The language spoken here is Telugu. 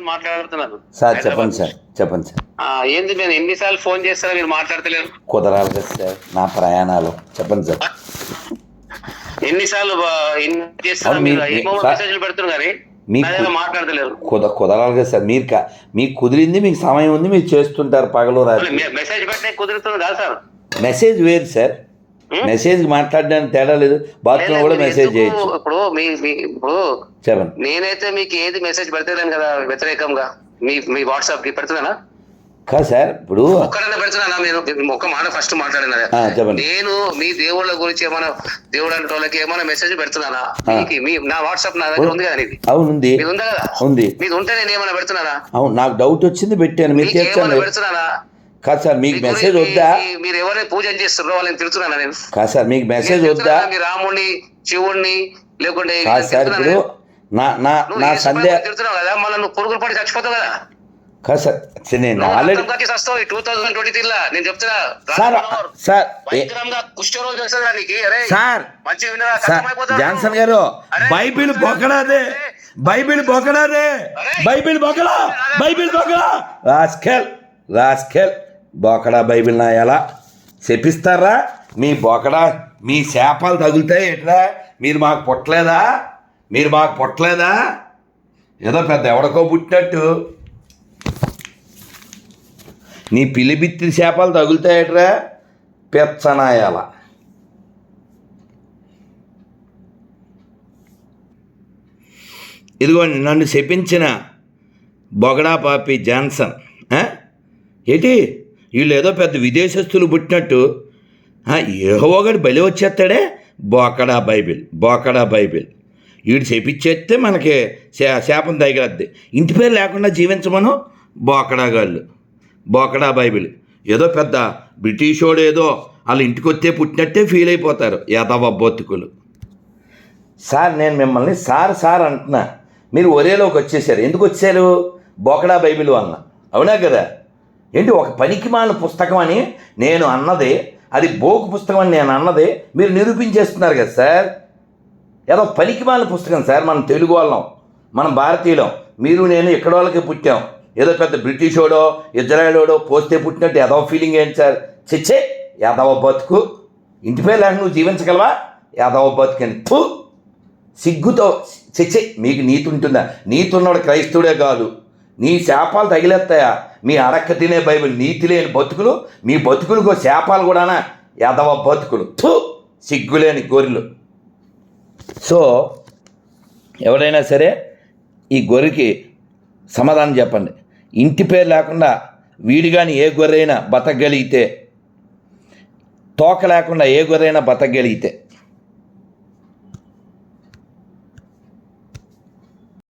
మాట్లాడుతున్నారు. సార్ చెప్పండి సార్ చెప్పండి సార్. ఏంది నేను ఎన్నిసార్లు ఫోన్ చేస్తారా మీరు మాట్లాడతలేరు. కుదరాలి కదా సార్ నా ప్రయాణాలు. చెప్పండి సార్. ఎన్నిసార్లు చేస్తారా మీరు ఏమో మెసేజ్లు పెడుతున్నారు మీకు- మాట్లాడతలేరు. కుద కుదరాలి కదా సార్ మీరు మీకు కుదిరింది మీకు సమయం ఉంది మీరు చేస్తుంటారు పగలు రాత్రి. మెసేజ్ పెట్టే కుదురుతుంది కాదు సార్. మెసేజ్ వేరు సార్? మెసేజ్ మాట్లాడడానికి తేడా లేదు. బాత్రూమ్ కూడా మీరు మెసేజ్ చేయొచ్చు. ఇప్పుడు మీ మీ- ఇప్పుడు చెప్పండి. నేనైతే మీకు ఏది మెసేజ్ పెడతలేను కదా వ్యతిరేకంగా? మీ మీ వాట్సాప్కి పెడుతున్నానా? కాదు సార్ ఇప్పుడు ఒక్కడన్నా పెడుతున్నానా నేను ఒక్క మాట ఫస్ట్ మాట్లాడినా నేను మీ దేవుళ్ళ గురించి ఏమైనా దేవుడు అంటే వాళ్ళకి ఏమైనా మెసేజ్ పెడుతున్నానా. మీకు మీ నా వాట్సాప్ నా దగ్గర ఉంది కదా నీది? అవును ఉంది. మీది ఉందా కదా? ఉంది. మీది ఉంటే నేను ఏమైనా పెడుతున్నానా? అవును నాకు డౌట్ వచ్చింది పెట్టాను. మీరు పెడుతున్నానా? కాదు సార్ మీకు మెసేజ్ వద్దా? మీరు ఎవరైనా పూజ చేస్తున్నారో వాళ్ళని తిడుతున్నానా నేను? కాదు సార్ మీకు మెసేజ్ వద్దా? మీ రాముడిని శివుణ్ణి లేకుంటే కాదు సార్ ఇప్పుడు? నా నా నా సందేహ తిడుతున్నావు కదా మళ్ళీ నువ్వు పురుగులు పడి చచ్చిపోతావు కదా. కాదు సార్ నేను ఆల్రెడీ టూ థౌసండ్ ట్వంటీ నేను చెప్తున్నా సార్ సార్ తెలుస్తుందా నీకు. అరే సార్ మంచి జాన్సన్ గారు బైబిల్ బొక్కడాదే బైబిల్ బొక్కడాదే బైబిల్ బొక్కడా బైబిల్ బొక్కడా రాస్కెల్ రాస్కెల్. బోకడా బైబిల్ నాయాలా చెప్పిస్తారా? మీ బొకడా మీ శాపాలు తగులుతాయి ఎట్లా మీరు మాకు పుట్టలేదా? మీరు మాకు పుట్టలేదా? ఏదో పెద్ద ఎవడకో పుట్టినట్టు. నీ పిలిబిత్తి శాపాలు తగులుతాయట్రా పెచ్చనాయాల. ఇదిగోండి నన్ను శపించిన బొగడా పాపి జాన్సన్ ఏటి ఏంటి? వీళ్ళు ఏదో పెద్ద విదేశస్తులు పుట్టినట్టు. ఏహోగడు బలి వచ్చేస్తాడే? బోకడా బైబిల్ బోకడా బైబిల్. వీడు చేపిచ్చేస్తే మనకి శా- శాపం తగిలద్ది. ఇంటి పేరు లేకుండా జీవించమను? బోకడా గాళ్ళు బోకడా బైబిల్. ఏదో పెద్ద బ్రిటిషోడు ఏదో వాళ్ళు ఇంటికి వస్తే పుట్టినట్టే ఫీల్ అయిపోతారు యాదవ బొత్తుకులు. సార్ నేను మిమ్మల్ని సార్ సార్ అంటున్నా. మీరు ఒరేలోకి వచ్చేసారు. ఎందుకు వచ్చారు బోకడా బైబిల్ వలన. అవునా కదా? ఏంటి ఒక పనికిమాలిన పుస్తకం అని నేను అన్నది అది బోకు పుస్తకం అని నేను అన్నది మీరు నిరూపించేస్తున్నారు కదా సార్? ఏదో పనికిమాలిన పుస్తకం సార్ మనం తెలుగు వాళ్ళం మనం భారతీయులం. మీరు నేను ఎక్కడ వాళ్ళకి పుట్టాం. ఏదో పెద్ద బ్రిటిష్ వాడో ఇజ్రాయల్ వాడో పోస్తే పుట్టినట్టు ఏదో ఫీలింగ్ ఏంటి సార్? చిచ్చే యాదవ బతుకు. ఇంటిపై లేక నువ్వు జీవించగలవా? యాదవ బతుకని ఫు! సిగ్గుతో చిచ్చే మీకు నీతి ఉంటుందా? నీతి ఉన్నవాడు క్రైస్తవుడే కాదు. నీ శాపాలు తగిలేస్తాయా? మీ అడక్క తినే బైబిల్ నీతి లేని బతుకులు మీ బతుకులకు శాపాలు కూడానా? ఎదవ బతుకులు. థూ! సిగ్గులేని గొర్రెలు. సో ఎవరైనా సరే ఈ గొర్రెకి సమాధానం చెప్పండి. ఇంటి పేరు లేకుండా వీడిగాని ఏ గొర్రెనా బతకగలిగితే తోక లేకుండా ఏ గొర్రెైనా బతకగలిగితే